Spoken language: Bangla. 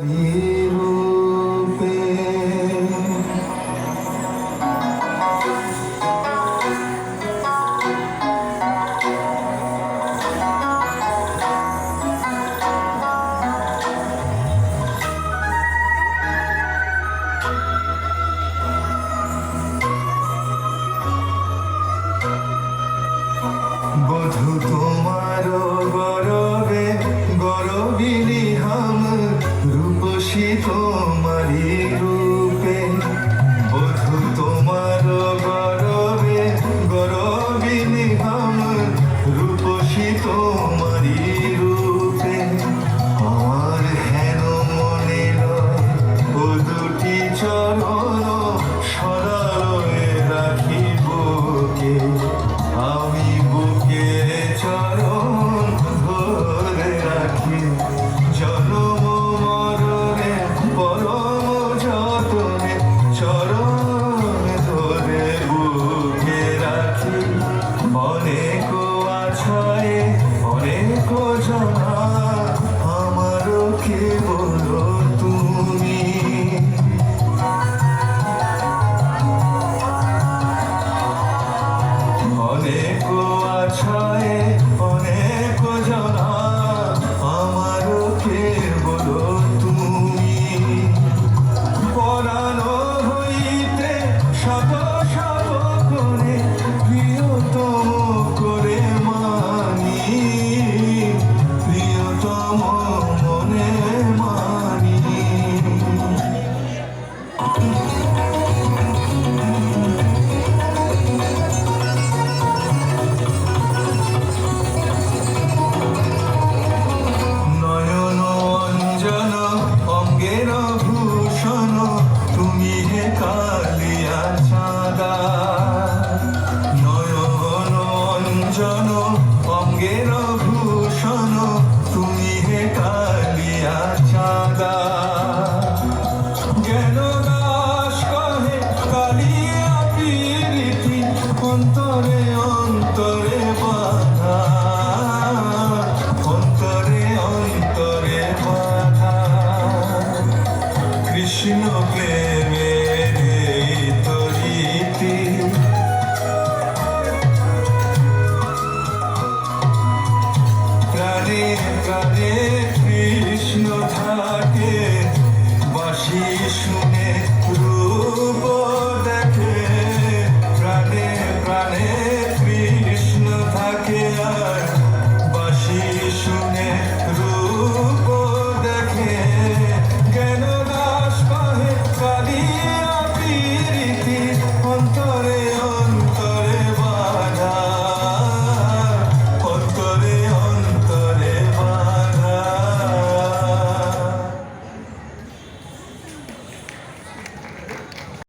Yeah. তোমারই রূপে বধু তোমার অনেক আছায় অনেক জনা আমারও কে বলো? Radhe Radhe Krishna Dhake হাসি শুনে